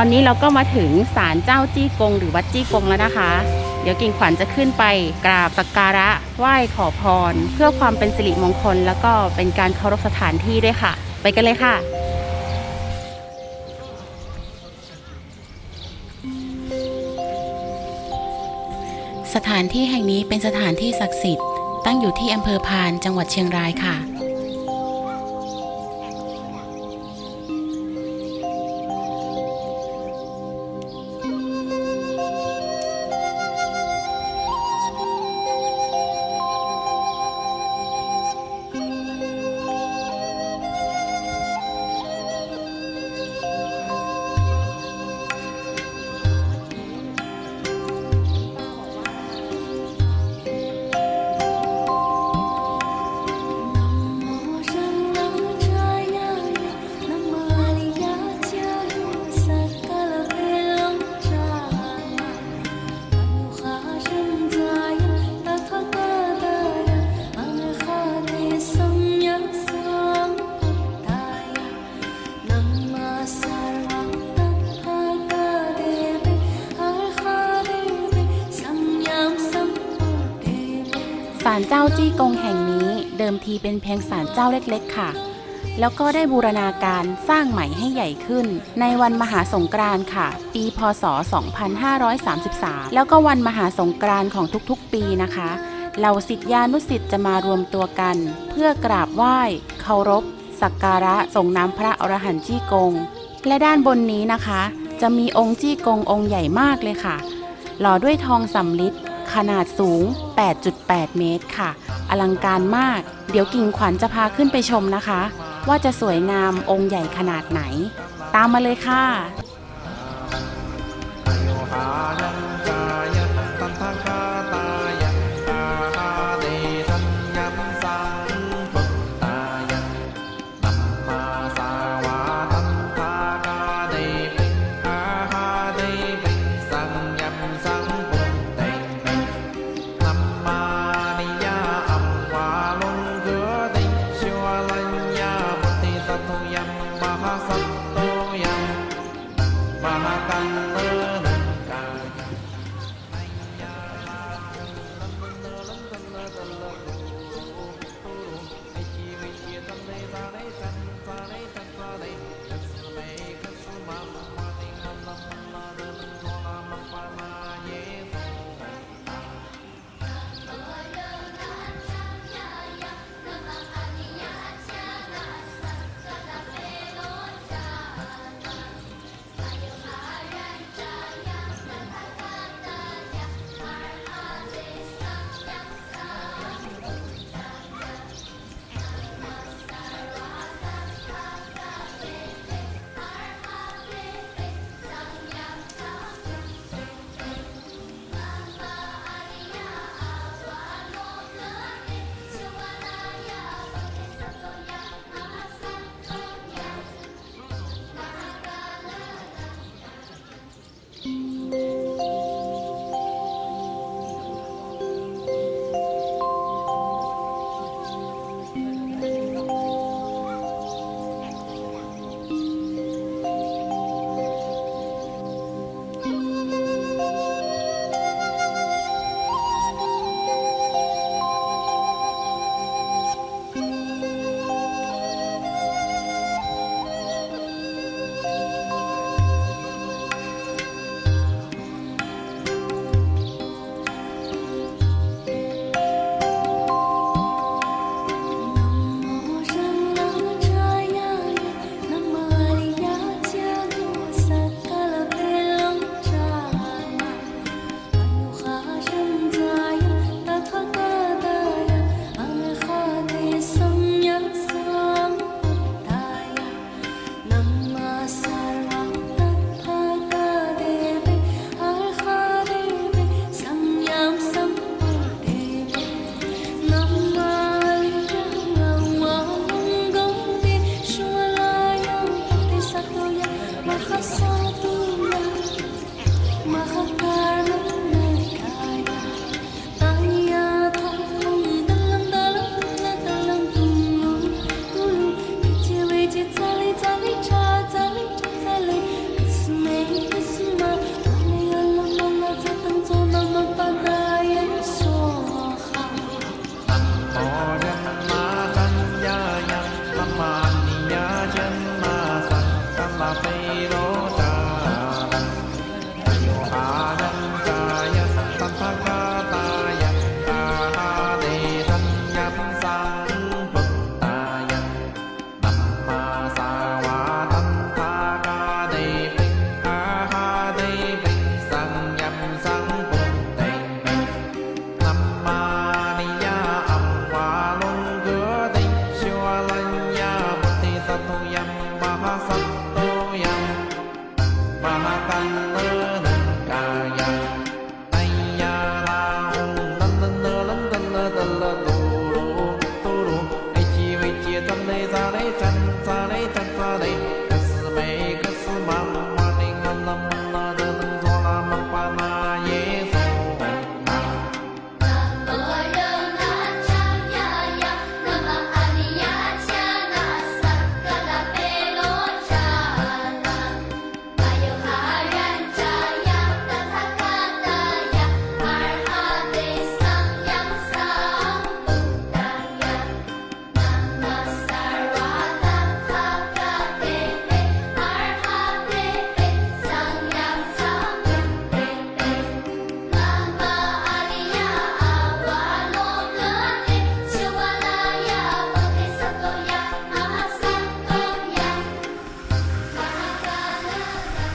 ตอนนี้เราก็มาถึงศาลเจ้าจี้กงหรือวัดจี้กงแล้วนะคะ เดี๋ยวกิ่งขวัญจะขึ้นไปกราบสักการะไหว้ขอพร เพื่อความเป็นสิริมงคล แล้วก็เป็นการเคารพสถานที่ด้วยค่ะ ไปกันเลยค่ะสถานที่แห่งนี้เป็นสถานที่ศักดิ์สิทธิ์ตั้งอยู่ที่อำเภอพานจังหวัดเชียงรายค่ะาลเจ้าจี้กงแห่งนี้เดิมทีเป็นเพียงศาลเจ้าเล็กๆ ค่ะ แล้วก็ได้บูรณาการสร้างใหม่ให้ใหญ่ขึ้น ในวันมหาสงกรานต์ค่ะ ปีพศ 2533 แล้วก็วันมหาสงกรานต์ของทุกๆ ปีนะคะเหล่าศิษยานุศิษย์จะมารวมตัวกัน เพื่อกราบไหว้ เคารพ สักการะส่งน้ำพระอรหันต์จี้กง และด้านบนนี้นะคะ จะมีองค์จี้กงองค์ใหญ่มากเลยค่ะ หล่อด้วยทองสำลิด ขนาดสูง 8.8 เมตรค่ะ อลังการมาก เดี๋ยวกิ่งขวัญจะพาขึ้นไปชมนะคะ ว่าจะสวยงามองค์ใหญ่ขนาดไหน ตามมาเลยค่ะ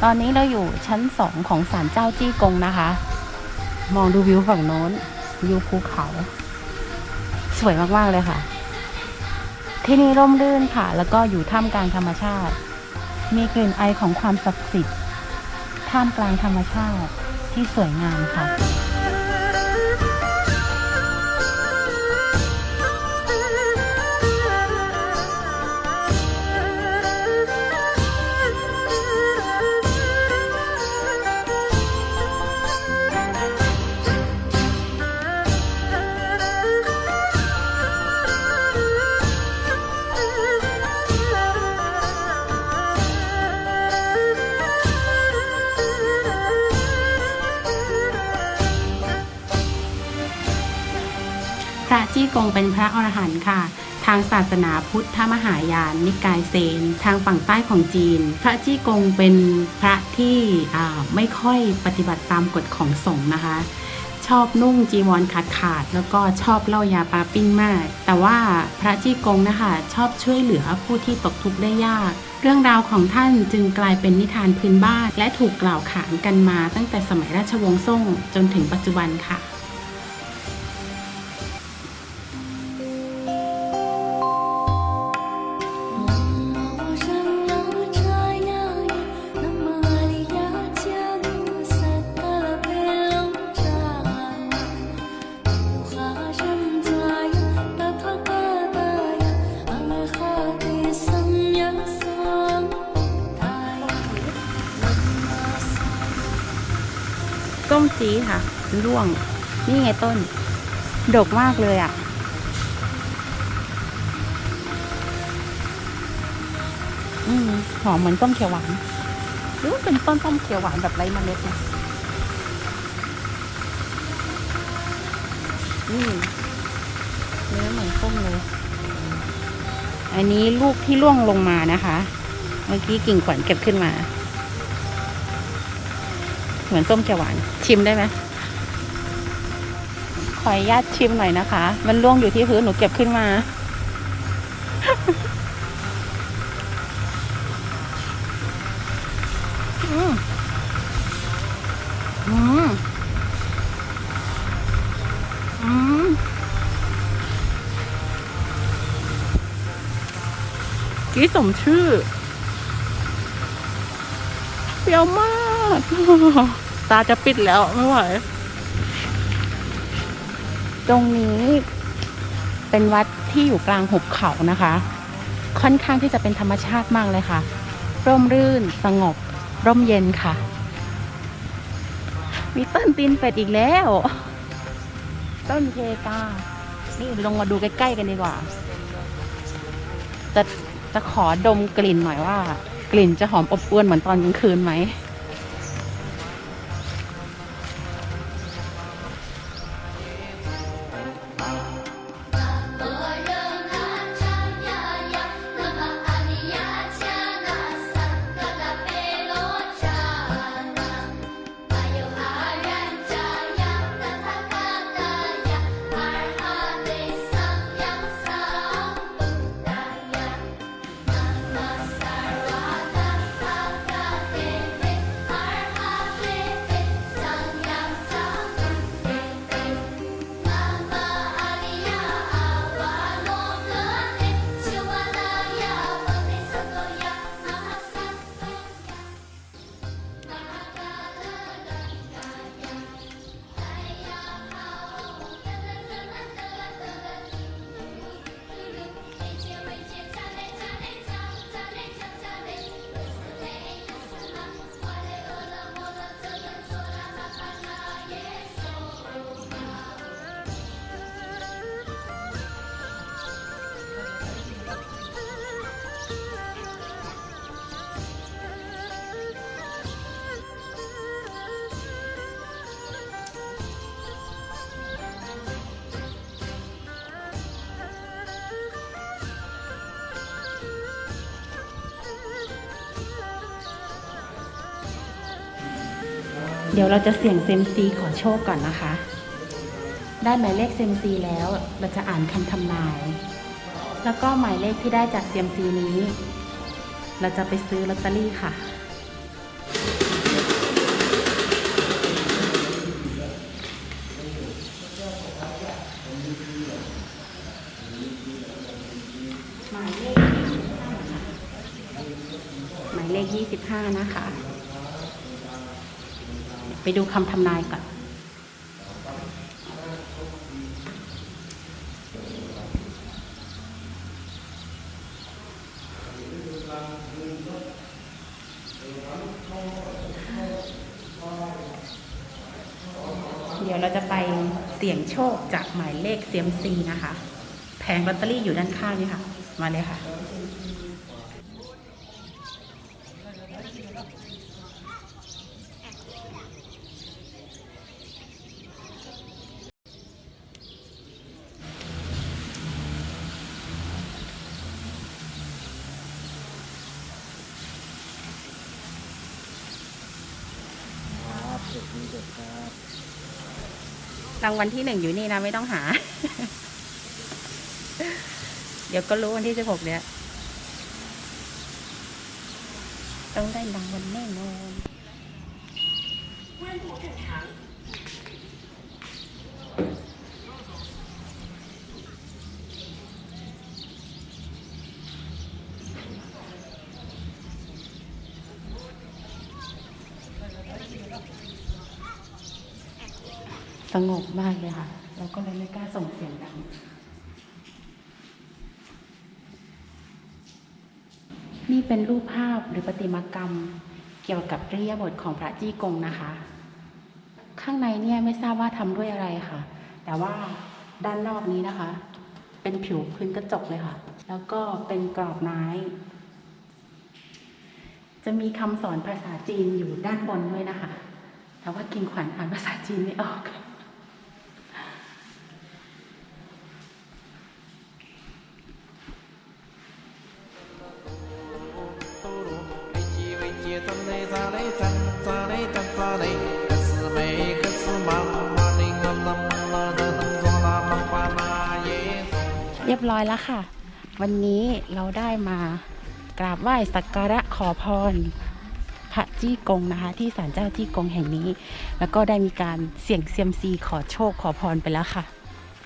ตอนนี้เราอยู่ชั้นสองของศาลเจ้าจี้กงนะคะ มองดูวิวฝั่งโน้นวิวภูเขา สวยมาก ๆ เลยค่ะ ที่นี่ร่มรื่นค่ะ แล้วก็อยู่ท่ามกลางธรรมชาติ มีกลิ่นไอของความศักดิ์สิทธิ์ท่ามกลางธรรมชาติที่สวยงามค่ะ กงเป็นพระอรหันต์ค่ะ ทางศาสนาพุทธมหายาน นิกายเซน ทางฝั่งใต้ของจีน พระจี้กงเป็นพระที่ไม่ค่อยปฏิบัติตามกฎของสงฆ์นะคะ ชอบนุ่งจีวรขาดขาดๆแล้วก็ชอบเล่ายาปาปิ้งมาก แต่ว่าพระจี้กงนะคะชอบช่วยเหลือผู้ที่ตกทุกข์ได้ยากเรื่องราวของท่านจึงกลายเป็นนิทานพื้นบ้าน และถูกกล่าวขานกันมาตั้งแต่สมัยราชวงศ์ซ่งจนถึงปัจจุบันค่ะ ร่วง นี่ไงต้น ดกมากเลยอะ่ะ อืมหอมเหมือนต้มเขียวหวานหรือว่าเป็นต้นต้มเขียวหวานแบบไร้เมล็ดนะอืมเนื้อเหมือนส้มเลย อันนี้ลูกที่ร่วงลงมานะคะ เมื่อกี้กิ่งขวัญเก็บขึ้นมา เหมือนส้มเขียวหวาน ชิมได้ไหม ขออนุญาตชิมหน่อยนะคะ มันร่วงอยู่ที่พื้นหนูเก็บขึ้นมา อืมอืมอืมกี้สมชื่อ เปรี้ยวมาก ตาจะปิดแล้วไม่ไหว ตรงนี้เป็นวัดที่อยู่กลางหุบเขานะคะ ค่อนข้างที่จะเป็นธรรมชาติมากเลยค่ะ ร่มรื่นสงบ ร่มเย็นค่ะ มีต้นตีนเป็ดอีกแล้ว ต้นเพกา นี่ลงมาดูใกล้ๆกันดีกว่า จะจะขอดมกลิ่นหน่อยว่า กลิ่นจะหอมอบอวลเหมือนตอนกลางคืนไหม เดี๋ยวเราจะเสี่ยงเซมซีขอโชคก่อนนะคะ ได้หมายเลขเซมซีแล้วเราจะอ่านคำทำนาย แล้วก็หมายเลขที่ได้จากเซมซีนี้ เราจะไปซื้อลอตเตอรี่ค่ะ หมายเลข25นะคะ ไปดูคำทำนายก่อน เดี๋ยวเราจะไปเสี่ยงโชคจากหมายเลขเซียมซีนะคะ แผงลอตเตอรี่อยู่ด้านข้างนี่ค่ะ มาเลยค่ะ เด็ดครับรางวัลที่หนึ่งอยู่นี่นะไม่ต้องหา เดี๋ยวก็รู้วันที่สิบหกเนี่ยต้องได้รางวัลแน่นอน สง บมากเลยค่ะ เราก็เลยไม่กล้าส่งเสียงดัง นี่เป็นรูปภาพหรือประติมากรรมเกี่ยวกับเรียบทของพระจี้กงนะคะ ข้างในเนี่ยไม่ทราบว่าทำด้วยอะไรค่ะ แต่ว่าด้านนอกนี้นะคะ เป็นผิวพื้นกระจกเลยค่ะ แล้วก็เป็นกรอบไม้จะมีคำสอนภาษาจีนอยู่ด้านบนด้วยนะคะ แต่ว่ากินขวัญอ่านภาษาจีนไม่ออก บร้อยแล้วค่ะ วันนี้เราได้มากราบไหว้สักการะขอพร พระจี้กงนะคะ ที่ศาลเจ้าจี้กงแห่งนี้ แล้วก็ได้มีการเสี่ยงเซียมซีขอโชคขอพรไปแล้วค่ะ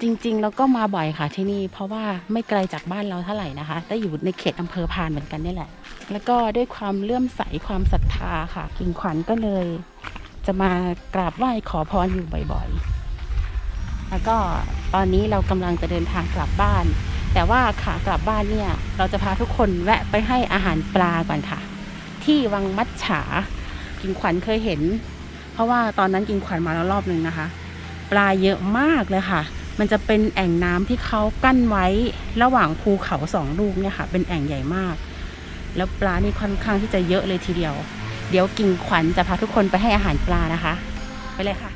จริงๆ เราก็มาบ่อยค่ะที่นี่ เพราะว่าไม่ไกลจากบ้านเราเท่าไหร่นะคะได้อยู่ในเขตอำเภอพานเหมือนกันนี่แหละ แล้วก็ด้วยความเลื่อมใสความศรัทธาค่ะกิ่งขวัญก็เลย จะมากราบไหว้ขอพรอยู่บ่อยๆ แล้วก็ตอนนี้เรากำลังจะเดินทางกลับบ้าน แต่ว่าขากลับบ้านเนี่ย เราจะพาทุกคนแวะไปให้อาหารปลาก่อนค่ะ ที่วังมัดฉา กิงขวัญเคยเห็น เพราะว่าตอนนั้นกิงขวัญมาแล้วรอบหนึ่งนะคะ ปลาเยอะมากเลยค่ะ มันจะเป็นแอ่งน้ำที่เขากั้นไว้ระหว่างภูเขาสองลูกเนี่ยค่ะ เป็นแอ่งใหญ่มาก แล้วปลานี่ค่อนข้างที่จะเยอะเลยทีเดียว เดี๋ยวกิ่งขวัญจะพาทุกคนไปให้อาหารปลานะคะ ไปเลยค่ะ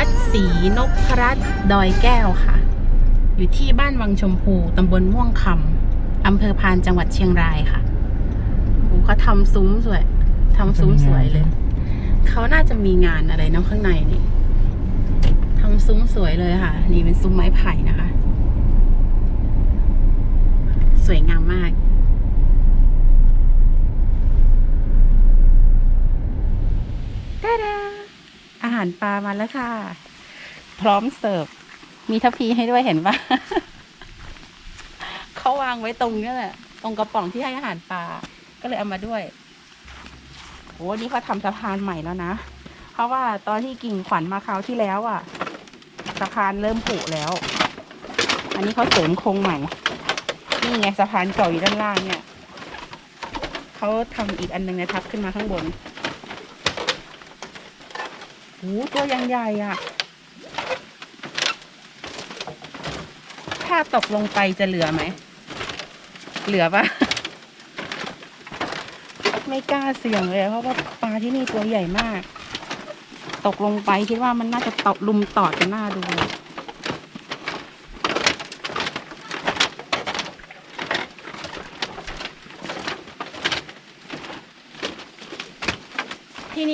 วัดศรีนพรัตน์ดอยแก้วค่ะ อยู่ที่บ้านวังชมพูตำบลม่วงคำอำเภอพานจังหวัดเชียงรายค่ะเขาทำซุ้มสวยทำซุ้มสวยเลย เขาน่าจะมีงานอะไรเนาะข้างในนี่ทำซุ้มสวยเลยค่ะ นี่เป็นซุ้มไม้ไผ่นะคะ สวยงามมาการปลามาแล้วค่ะ พร้อมเสิร์ฟ มีทัพพีให้ด้วยเห็นปะเขาวางไว้ตรงนี้แหละ ตรงกระป๋องที่ให้อาหารปลา ก็เลยเอามาด้วย โอ้นี่เขาทำสะพานใหม่แล้วนะ เพราะว่าตอนที่กิ่งขวัญมาคราวที่แล้วอะ สะพานเริ่มผุแล้ว อันนี้เขาเสริมโครงใหม่ นี่ไงสะพานเก่าอยู่ด้านล่างเนี่ย เขาทำอีกอันหนึงนะทับขึ้นมาข้างบน หูตัวยังใหญ่อะถ้าตกลงไปจะเหลือไหม เหลือปะไม่กล้าเสี่ยงเลย เพราะว่าปลาที่นี่ตัวใหญ่มาก ตกลงไปคิดว่ามันน่าจะตกลุมตอดกันหน้าดูเลย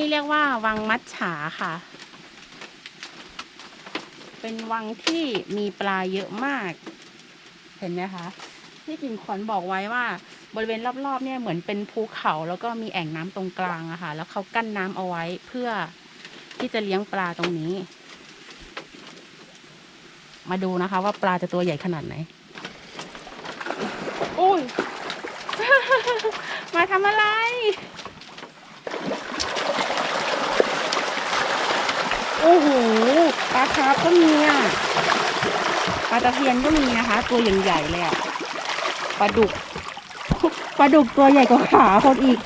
นี่เรียกว่าวังมัดฉาค่ะ เป็นวังที่มีปลาเยอะมาก เห็นไหมคะที่กิ่งขวัญบอกไว้ว่า บริเวณรอบๆเนี่ยเหมือนเป็นภูเขาแล้วก็มีแอ่งน้ำตรงกลางอะค่ะ แล้วเขากั้นน้ำเอาไว้เพื่อที่จะเลี้ยงปลาตรงนี้ มาดูนะคะ ว่าปลาจะตัวใหญ่ขนาดไหนอุ้ย มาทำอะไร โอ้โหปลาคาร์ฟก็มีอะปลาตะเพียนก็มีนะคะ ตัวใหญ่ๆเลยอะปลาดุกปลาดุกตัวใหญ่กว่าขาคนอีก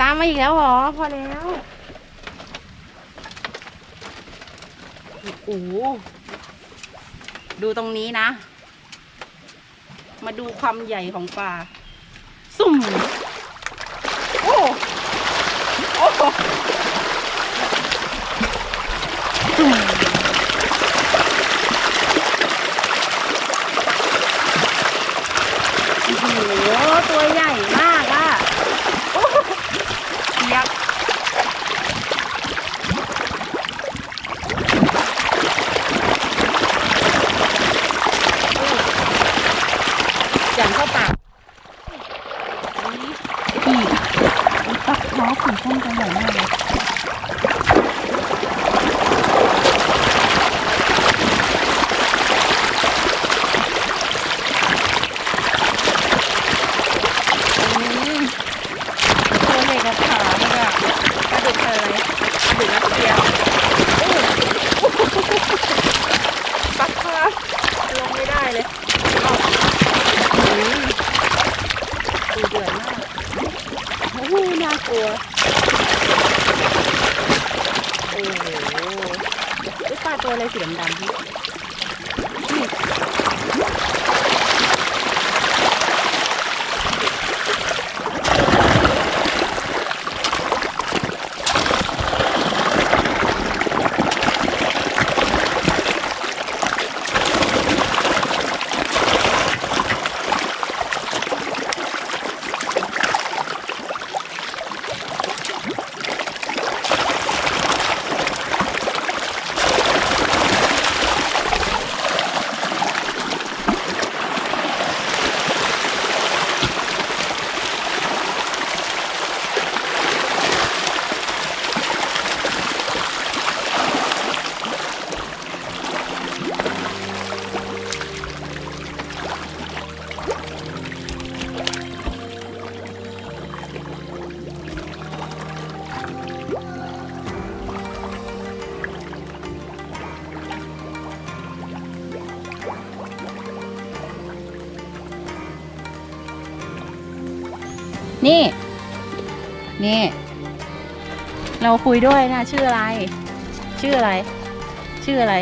ตามมาอีกแล้วหรอพอแล้วโอ้โหดูตรงนี้นะ มาดูความใหญ่ของปลาสุ่ม โอ้ โอ้สุ่มโอ้โห ตัวใหญ่มากอะโอ้โหยักษ์อย่างเข้าปากนี่นี่ปลาคาร์ฟ นี่ นี่ เราคุยด้วยนะชื่ออะไร ชื่ออะไร ชื่ออะไร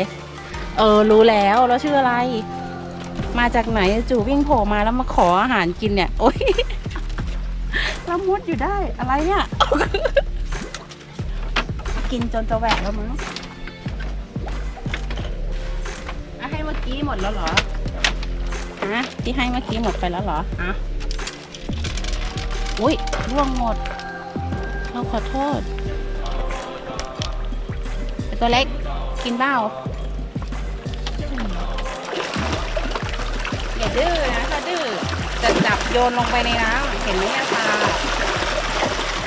เออ รู้แล้วแล้วชื่ออะไร มาจากไหนจู่วิ่งโผล่มาแล้วมาขออาหารกินเนี่ย โอ๊ยแล้วมุดอยู่ได้อะไรเนี่ย กินจนจะแหวกแล้วมั้งอะให้เมื่อกี้หมดแล้วเหรอฮะที่ให้เมื่อกี้หมดไปแล้วเหรออะ อุ้ยร่วงหมด เราขอโทษไอตัวเล็กกินเบ้าอย่าดื้อนะถ้าดื้อจะจับโยนลงไปในน้ำเห็นไหมเนี่ยปลา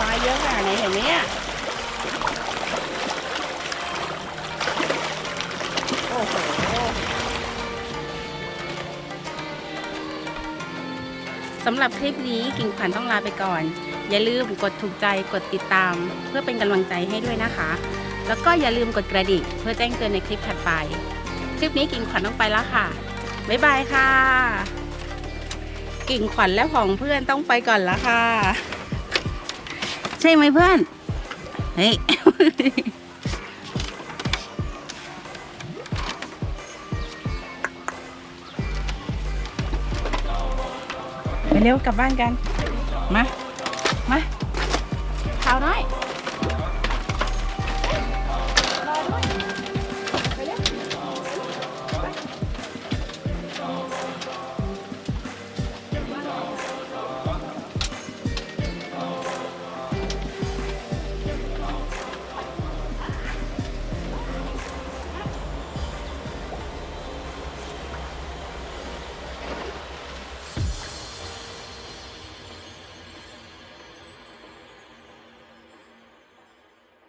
ปลาเยอะขนาดไหนเห็นไหมเนี่ สำหรับคลิปนี้กิ่งขวัญต้องลาไปก่อน อย่าลืมกดถูกใจกดติดตาม เพื่อเป็นกำลังใจให้ด้วยนะคะ แล้วก็อย่าลืมกดกระดิ่งเพื่อแจ้งเตือนในคลิปถัดไป คลิปนี้กิ่งขวัญต้องไปแล้วค่ะ บ๊ายบายค่ะ กิ่งขวัญและของเพื่อนต้องไปก่อนแล้วค่ะ ใช่ไหมเพื่อน เฮ้ย เร็วกลับบ้านกัน มา มาข่าวน้อย